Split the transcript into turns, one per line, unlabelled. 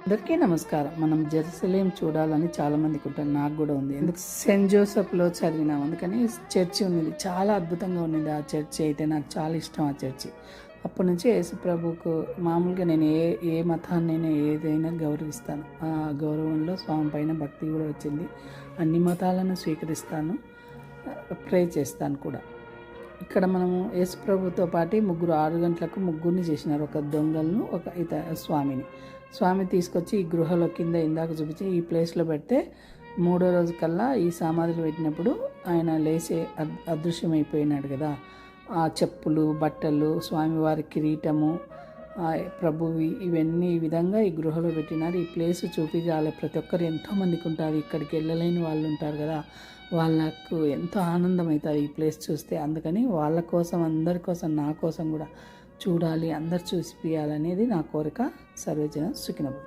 అందరికీ నమస్కారం. మనం జెరూసలేం చూడాలని చాలామందికి ఉంటారు నాకు కూడా ఉంది. ఎందుకు? సెయింట్ జోసెఫ్లో చదివినాం. అందుకని చర్చి ఉన్నది. చాలా అద్భుతంగా ఉన్నది ఆ చర్చి. అయితే నాకు చాలా ఇష్టం ఆ చర్చి. అప్పటి నుంచి యేసుప్రభుకు మామూలుగా నేను ఏ ఏ మతాన్నైనా ఏదైనా గౌరవిస్తాను. ఆ గౌరవంలో స్వామి పైన భక్తి కూడా వచ్చింది. అన్ని మతాలను స్వీకరిస్తాను. ప్రే చేస్తాను కూడా. ఇక్కడ మనము యేసు ప్రభుతో పాటు ముగ్గురు ఆరు గంటలకు ముగ్గురిని చేసినారు. ఒక దొంగలను ఒక ఇత స్వామిని. స్వామి తీసుకొచ్చి ఈ గృహలో కింద ఇందాక చూపించి ఈ ప్లేస్లో పెడితే మూడో రోజు కల్లా ఈ సమాధులు పెట్టినప్పుడు ఆయన లేచే అద్ అదృశ్యమైపోయినాడు కదా. ఆ చెప్పులు బట్టలు స్వామివారి కిరీటము ప్రభువి ఇవన్నీ ఈ విధంగా ఈ గృహలో పెట్టినారు. ఈ ప్లేస్ చూపించాలి ప్రతి ఒక్కరు ఎంతోమందికి ఉంటారు. ఇక్కడికి వెళ్ళలేని వాళ్ళు ఉంటారు కదా. వాళ్ళకు ఎంతో ఆనందం అవుతుంది ఈ ప్లేస్ చూస్తే. అందుకని వాళ్ళ కోసం అందరి కోసం నా కోసం కూడా చూడాలి. అందరు చూసిపియాలనేది నా కోరిక. సర్వజన సుఖినభు